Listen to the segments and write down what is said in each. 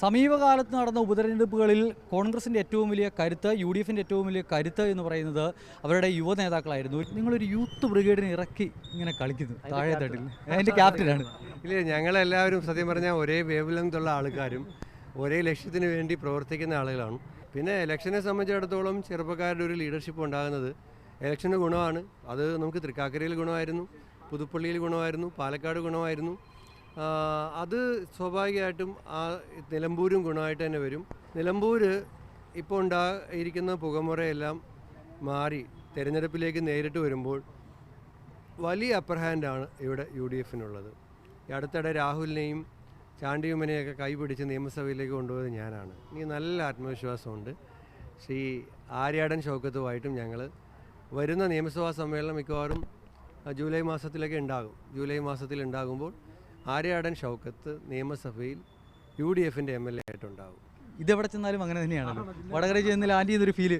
സമീപകാലത്ത് നടന്ന ഉപതെരഞ്ഞെടുപ്പുകളിൽ കോൺഗ്രസിന്റെ ഏറ്റവും വലിയ കരുത്ത് യു ഡി എഫിന്റെ ഏറ്റവും വലിയ കരുത്ത് എന്ന് പറയുന്നത് അവരുടെ യുവ നേതാക്കളായിരുന്നു. നിങ്ങളൊരു യൂത്ത് ബ്രിഗേഡിനെ ഇറക്കി ഇങ്ങനെ കളിക്കുന്നു താഴെ തട്ടിൽ അതിന്റെ ക്യാപ്റ്റനാണ് ഇല്ല ഞങ്ങളെല്ലാവരും സത്യം പറഞ്ഞാൽ ഒരേ വേവ് ലെങ്തുള്ള ആൾക്കാരും ഒരേ ലക്ഷ്യത്തിന് വേണ്ടി പ്രവർത്തിക്കുന്ന ആളുകളാണ്. പിന്നെ ഇലക്ഷനെ സംബന്ധിച്ചിടത്തോളം ചെറുപ്പക്കാരുടെ ഒരു ലീഡർഷിപ്പ് ഉണ്ടാകുന്നത് ഇലക്ഷന് ഗുണമാണ്. അത് നമുക്ക് തൃക്കാക്കരയിൽ ഗുണമായിരുന്നു പുതുപ്പള്ളിയിൽ ഗുണമായിരുന്നു പാലക്കാട് ഗുണമായിരുന്നു. അത് സ്വാഭാവികമായിട്ടും ആ നിലമ്പൂരും ഗുണമായിട്ട് തന്നെ വരും. നിലമ്പൂർ ഇപ്പോൾ ഉണ്ടായിരിക്കുന്ന പുകമുറയെല്ലാം മാറി തിരഞ്ഞെടുപ്പിലേക്ക് നേരിട്ട് വരുമ്പോൾ വലിയ അപ്പർ ഹാൻഡാണ് ഇവിടെ യു ഡി എഫിനുള്ളത് അടുത്തിടെ രാഹുലിനെയും ചാണ്ടിയുമ്മനെയൊക്കെ കൈപിടിച്ച് നിയമസഭയിലേക്ക് കൊണ്ടുപോയത് ഞാനാണ്. എനിക്ക് നല്ല ആത്മവിശ്വാസമുണ്ട്. ശ്രീ ആര്യാടൻ ഷൗക്കത്തുമായിട്ടും ഞങ്ങൾ വരുന്ന നിയമസഭാ സമ്മേളനം മിക്കവാറും ജൂലൈ മാസത്തിലൊക്കെ ഉണ്ടാകും. ജൂലൈ മാസത്തിൽ ഉണ്ടാകുമ്പോൾ ആര്യാടൻ ഷൗക്കത്ത് നിയമസഭയിൽ യു ഡി എഫിന്റെ എം എൽ എ ആയിട്ടുണ്ടാവും. ഇതെവിടെ ചെന്നാലും അങ്ങനെ തന്നെയാണല്ലോ. വടകര ചെന്നിൽ ആന്റി എന്നൊരു ഫീൽ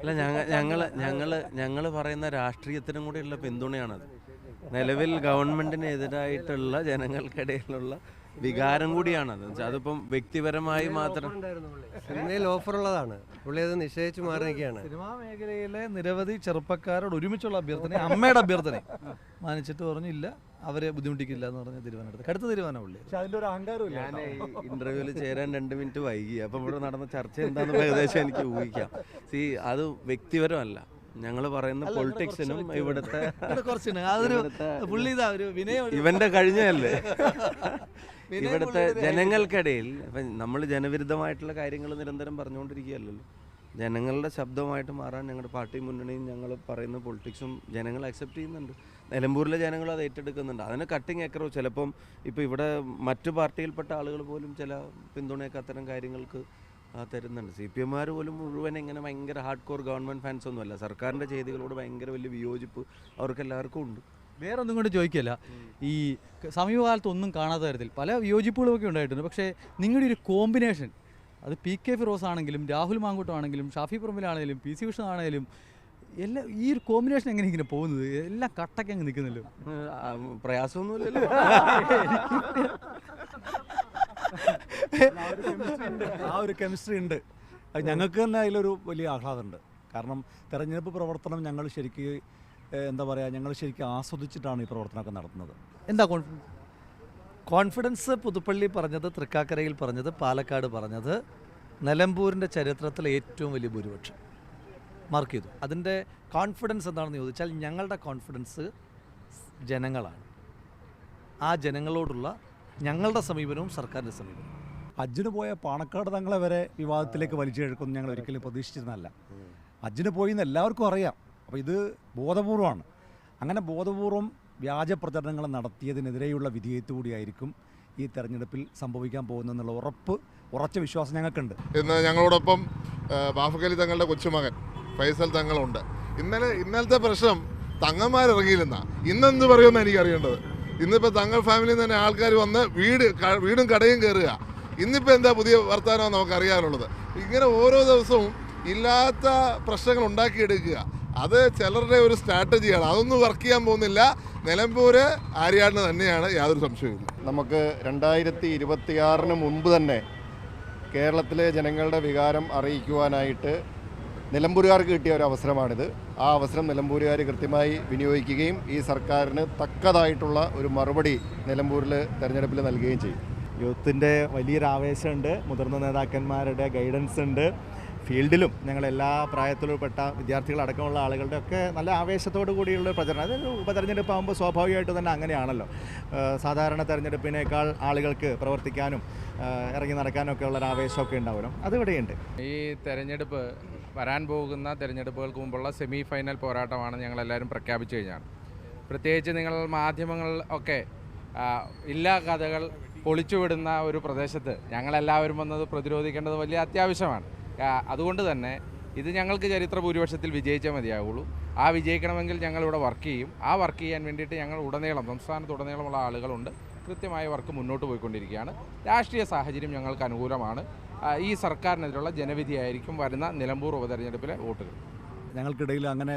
അല്ല ഞങ്ങൾ ഞങ്ങൾ ഞങ്ങൾ ഞങ്ങൾ പറയുന്ന രാഷ്ട്രീയത്തിനും കൂടിയുള്ള പിന്തുണയാണത്. നിലവിൽ ഗവൺമെന്റിനെതിരായിട്ടുള്ള ജനങ്ങൾക്കിടയിലുള്ള വികാരം കൂടിയാണ് അതിപ്പം വ്യക്തിപരമായി മാത്രം സിനിമയിൽ ഓഫർ ഉള്ളതാണ് പുള്ളി അത് നിശ്ചയിച്ചു മാറി നിൽക്കുകയാണ്. സിനിമാ മേഖലയിലെ നിരവധി ചെറുപ്പക്കാരോട് ഒരുമിച്ചുള്ള അഭ്യർത്ഥന അമ്മയുടെ അഭ്യർത്ഥന മാനിച്ചിട്ട് പറഞ്ഞു ഇല്ല അവരെ ബുദ്ധിമുട്ടിക്കില്ല എന്ന് പറഞ്ഞ തീരുമാനം കടുത്ത തീരുമാനം ഉള്ളി പക്ഷെ അതിന്റെ ഒരു അഹങ്കാരം ഞാൻ ഇന്റർവ്യൂവിൽ ചേരാൻ രണ്ട് മിനിറ്റ് വൈകി. അപ്പം ഇവിടെ നടന്ന ചർച്ച എന്താണെന്ന് ഏകദേശം എനിക്ക് ഊഹിക്കാം. സി അത് വ്യക്തിപരമല്ല. ഞങ്ങൾ പറയുന്ന പൊളിറ്റിക്സിനും ഇവിടുത്തെ അതൊരു പുള്ളി ഇതാ ഒരു വിനയം ഇവന്റെ കഴിഞ്ഞല്ലേ? ഇവിടുത്തെ ജനങ്ങൾക്കിടയിൽ നമ്മൾ ജനവിരുദ്ധമായിട്ടുള്ള കാര്യങ്ങൾ നിരന്തരം പറഞ്ഞുകൊണ്ടിരിക്കുകയല്ലല്ലോ. ജനങ്ങളുടെ ശബ്ദമായിട്ട് മാറാൻ ഞങ്ങളുടെ പാർട്ടി മുന്നണിയും ഞങ്ങൾ പറയുന്ന പൊളിറ്റിക്സും ജനങ്ങൾ അക്സെപ്റ്റ് ചെയ്യുന്നുണ്ട്. നിലമ്പൂരിലെ ജനങ്ങൾ അത് ഏറ്റെടുക്കുന്നുണ്ട്. അതിന് കട്ടിങ് ഏക്കറോ ചിലപ്പം ഇപ്പോൾ ഇവിടെ മറ്റു പാർട്ടിയിൽപ്പെട്ട ആളുകൾ പോലും ചില പിന്തുണയൊക്കെ അത്തരം കാര്യങ്ങൾക്ക് തരുന്നുണ്ട്. സി പി എമ്മാർ പോലും മുഴുവൻ ഇങ്ങനെ ഭയങ്കര ഹാർഡ് കോർ ഗവൺമെന്റ് ഫാൻസ് ഒന്നുമല്ല സർക്കാരിന്റെ ചെയ്തികളോട് ഭയങ്കര വലിയ വിയോജിപ്പ് അവർക്കെല്ലാവർക്കും ഉണ്ട്. വേറെ ഒന്നും കൊണ്ട് ചോദിക്കല്ല. ഈ സമീപകാലത്ത് ഒന്നും കാണാത്ത തരത്തിൽ പല വിയോജിപ്പുകളുമൊക്കെ ഉണ്ടായിട്ടുണ്ട്. പക്ഷേ നിങ്ങളുടെ ഒരു കോമ്പിനേഷൻ അത് പി കെ ഫിറോസ് ആണെങ്കിലും രാഹുൽ മാങ്കൂട്ടം ആണെങ്കിലും ഷാഫി പറമ്പിലാണെങ്കിലും പി സി കൃഷ്ണൻ ആണെങ്കിലും എല്ലാ ഈ ഒരു കോമ്പിനേഷൻ എങ്ങനെ ഇങ്ങനെ പോകുന്നത്? എല്ലാം കട്ടൊക്കെ അങ്ങ് നിൽക്കുന്നല്ലോ പ്രയാസമൊന്നുമില്ലല്ലോ. ആ ഒരു കെമിസ്ട്രി ഉണ്ട്. അത് ഞങ്ങൾക്ക് തന്നെ അതിലൊരു വലിയ ആഹ്ലാദമുണ്ട്. കാരണം തെരഞ്ഞെടുപ്പ് പ്രവർത്തനം ഞങ്ങൾ ശരിക്ക് എന്താ പറയുക ഞങ്ങൾ ശരിക്കും ആസ്വദിച്ചിട്ടാണ് ഈ പ്രവർത്തനമൊക്കെ നടത്തുന്നത്. എന്താ കോൺഫിഡൻസ് കോൺഫിഡൻസ് പുതുപ്പള്ളി പറഞ്ഞത് തൃക്കാക്കരയിൽ പറഞ്ഞത് പാലക്കാട് പറഞ്ഞത് നിലമ്പൂരിന്റെ ചരിത്രത്തിലെ ഏറ്റവും വലിയ ഭൂരിപക്ഷം. മാർക്ക് ചെയ്തു. അതിന്റെ കോൺഫിഡൻസ് എന്താണെന്ന് ചോദിച്ചാൽ ഞങ്ങളുടെ കോൺഫിഡൻസ് ജനങ്ങളാണ്. ആ ജനങ്ങളോടുള്ള ഞങ്ങളുടെ സമീപനവും സർക്കാരിന്റെ സമീപനവും. അജ്ജിന് പോയ പാണക്കാട് തങ്ങളെ വരെ വിവാദത്തിലേക്ക് വലിച്ചെഴുക്കുമെന്ന് ഞങ്ങൾ ഒരിക്കലും പ്രതീക്ഷിച്ചിരുന്നല്ല അജ്ജിന് പോയി എന്ന് എല്ലാവർക്കും അറിയാം. അപ്പോൾ ഇത് ബോധപൂർവമാണ്. അങ്ങനെ ബോധപൂർവം വ്യാജ പ്രചരണങ്ങൾ നടത്തിയതിനെതിരെയുള്ള വിധേയത്തോടെയായിരിക്കും ഈ തെരഞ്ഞെടുപ്പിൽ സംഭവിക്കാൻ പോകുന്നതെന്നുള്ള ഉറപ്പ് ഉറച്ച വിശ്വാസം ഞങ്ങൾക്കുണ്ട്. ഇന്ന് ഞങ്ങളോടൊപ്പം ബാഫുഖലി ബാഫക്കലി തങ്ങളുടെ കൊച്ചുമകൻ ഫൈസൽ തങ്ങളുണ്ട്. ഇന്നലെ ഇന്നലത്തെ പ്രശ്നം തങ്ങന്മാരിറങ്ങിയില്ലെന്നാ. ഇന്നെന്ത് പറയുമെന്ന് എനിക്ക് അറിയേണ്ടത് ഇന്നിപ്പോൾ തങ്ങൾ ഫാമിലിയിൽ തന്നെ ആൾക്കാർ വന്ന് വീട് വീടും കടയും കയറുക ഇന്നിപ്പോൾ എന്താ പുതിയ വർത്തമാനം നമുക്ക് അറിയാനുള്ളത് ഇങ്ങനെ ഓരോ ദിവസവും ഇല്ലാത്ത പ്രശ്നങ്ങൾ ഉണ്ടാക്കിയെടുക്കുക. അത് ചിലരുടെ ഒരു സ്ട്രാറ്റജിയാണ്. അതൊന്നും വർക്ക് ചെയ്യാൻ പോകുന്നില്ല. നിലമ്പൂര് ആര്യാടിന് തന്നെയാണ് യാതൊരു സംശയവും നമുക്ക് രണ്ടായിരത്തി ഇരുപത്തിയാറിന് മുമ്പ് തന്നെ കേരളത്തിലെ ജനങ്ങളുടെ വികാരം അറിയിക്കുവാനായിട്ട് നിലമ്പൂരുകാർക്ക് കിട്ടിയ ഒരു അവസരമാണിത്. ആ അവസരം നിലമ്പൂരുകാർ കൃത്യമായി വിനിയോഗിക്കുകയും ഈ സർക്കാരിന് തക്കതായിട്ടുള്ള ഒരു മറുപടി നിലമ്പൂരിൽ തെരഞ്ഞെടുപ്പിൽ നൽകുകയും ചെയ്യും. യൂത്തിന്റെ വലിയൊരു ആവേശമുണ്ട്. മുതിർന്ന നേതാക്കന്മാരുടെ ഗൈഡൻസ് ഉണ്ട്. ഫീൽഡിലും ഞങ്ങൾ എല്ലാ പ്രായത്തിലുൾപ്പെട്ട വിദ്യാർത്ഥികളടക്കമുള്ള ആളുകളുടെ ഒക്കെ നല്ല ആവേശത്തോടു കൂടിയുള്ള പ്രചരണം. അതൊരു ഉപതെരഞ്ഞെടുപ്പ് ആകുമ്പോൾ സ്വാഭാവികമായിട്ട് തന്നെ അങ്ങനെയാണല്ലോ. സാധാരണ തെരഞ്ഞെടുപ്പിനേക്കാൾ ആളുകൾക്ക് പ്രവർത്തിക്കാനും ഇറങ്ങി നടക്കാനും ഒക്കെ ഉള്ള ഒരു ആവേശമൊക്കെ ഉണ്ടാവുമല്ലോ. അതിവിടെയുണ്ട് ഈ തെരഞ്ഞെടുപ്പ് വരാൻ പോകുന്ന തിരഞ്ഞെടുപ്പുകൾക്ക് മുമ്പുള്ള സെമി ഫൈനൽ പോരാട്ടമാണ് ഞങ്ങളെല്ലാവരും പ്രഖ്യാപിച്ചു കഴിഞ്ഞാണ്. പ്രത്യേകിച്ച് നിങ്ങൾ മാധ്യമങ്ങൾ ഒക്കെ ഇല്ലാ കഥകൾ പൊളിച്ചുവിടുന്ന ഒരു പ്രദേശത്ത് ഞങ്ങളെല്ലാവരും വന്നത് പ്രതിരോധിക്കേണ്ടത് വലിയ അത്യാവശ്യമാണ്. അതുകൊണ്ട് തന്നെ ഇത് ഞങ്ങൾക്ക് ചരിത്ര ഭൂരിപക്ഷത്തിൽ വിജയിച്ചേ മതിയാവുള്ളൂ. ആ വിജയിക്കണമെങ്കിൽ ഞങ്ങളിവിടെ വർക്ക് ചെയ്യും. ആ വർക്ക് ചെയ്യാൻ വേണ്ടിയിട്ട് ഞങ്ങൾ ഉടനീളം സംസ്ഥാനത്തുടനീളമുള്ള ആളുകളുണ്ട്. കൃത്യമായ വർക്ക് മുന്നോട്ട് പോയിക്കൊണ്ടിരിക്കുകയാണ്. രാഷ്ട്രീയ സാഹചര്യം ഞങ്ങൾക്ക് അനുകൂലമാണ്. ഈ സർക്കാരിനെതിരുള്ള ജനവിധിയായിരിക്കും വരുന്ന നിലമ്പൂർ ഉപതെരഞ്ഞെടുപ്പിലെ വോട്ടുകൾ. ഞങ്ങൾക്കിടയിൽ അങ്ങനെ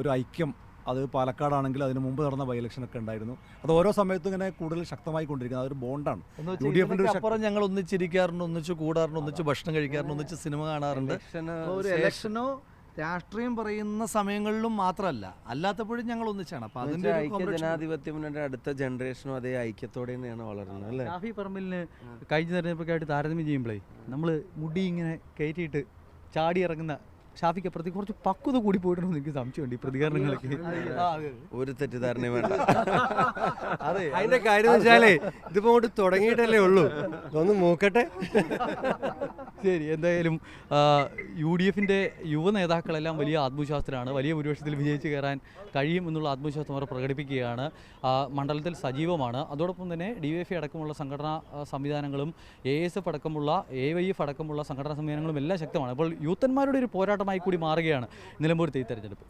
ഒരു ഐക്യം അത് പാലക്കാടാണെങ്കിൽ അതിന് മുമ്പ് നടന്ന ബൈ ഇലക്ഷനൊക്കെ ഉണ്ടായിരുന്നു. അത് ഓരോ സമയത്തും ഇങ്ങനെ കൂടുതൽ ശക്തമായി കൊണ്ടിരിക്കുന്നത്. അതൊരു ബോണ്ടാണ്. യു ഡി എഫിന്റെ അപ്പുറം ഞങ്ങൾ ഒന്നിച്ചിരിക്കാറുണ്ട് ഒന്നിച്ച് കൂടാറുണ്ട് ഒന്നിച്ച് ഭക്ഷണം കഴിക്കാറുണ്ട് ഒന്നിച്ച് സിനിമ കാണാറുണ്ട്. ഒരു ഇലക്ഷനോ രാഷ്ട്രീയം പറയുന്ന സമയങ്ങളിലും മാത്രമല്ല അല്ലാത്തപ്പോഴും ഞങ്ങൾ ഒന്നിച്ചാണ്. അപ്പൊ അതിന്റെ ഒരു ഐക്യ combination- ജനാധിപത്യ മുന്നണിയുടെ അടുത്ത ജനറേഷനും അതേ ഐക്യത്തോടെ തന്നെയാണ് വളരുന്നത് അല്ലേ? ഷാഫി പറമ്പിലിന് കഴിഞ്ഞ തെരഞ്ഞെടുപ്പൊക്കെ ആയിട്ട് താരതമ്യം ചെയ്യുമ്പോഴേ നമ്മൾ മുടി ഇങ്ങനെ കയറ്റിയിട്ട് ചാടി ഇറങ്ങുന്ന ഷാഫിക്ക് അപ്പുറത്തേക്ക് കുറച്ച് പക്വത കൂടി പോയിട്ടുണ്ടെന്ന് എനിക്ക് സംശയമുണ്ട്. ഈ പ്രതികരണങ്ങളൊക്കെ. ഒരു തെറ്റിദ്ധാരണയും വേണ്ട. അതെ അതിന്റെ കാര്യം വെച്ചാലേ ഇതിപ്പോ അങ്ങോട്ട് തുടങ്ങിയിട്ടല്ലേ ഉള്ളൂ. ഒന്ന് മൂക്കട്ടെ ശരി എന്തായാലും യു ഡി എഫിന്റെ യുവ നേതാക്കളെല്ലാം വലിയ ആത്മവിശ്വാസത്തിലാണ്. വലിയ ഭൂരിപക്ഷത്തിൽ വിജയിച്ച് കയറാൻ കഴിയും എന്നുള്ള ആത്മവിശ്വാസം അവർ പ്രകടിപ്പിക്കുകയാണ്. ആ, മണ്ഡലത്തിൽ സജീവമാണ്. അതോടൊപ്പം തന്നെ ഡി വൈ എഫ് അടക്കമുള്ള സംഘടനാ സംവിധാനങ്ങളും എ എസ് എഫ് അടക്കമുള്ള എ വൈ എഫ് അടക്കമുള്ള സംഘടനാ സംവിധാനങ്ങളും എല്ലാം ശക്തമാണ്. അപ്പോൾ യൂത്തന്മാരുടെ ഒരു പോരാട്ടമായി കൂടി മാറുകയാണ് നിലമ്പൂരത്തെ ഈ തെരഞ്ഞെടുപ്പ്.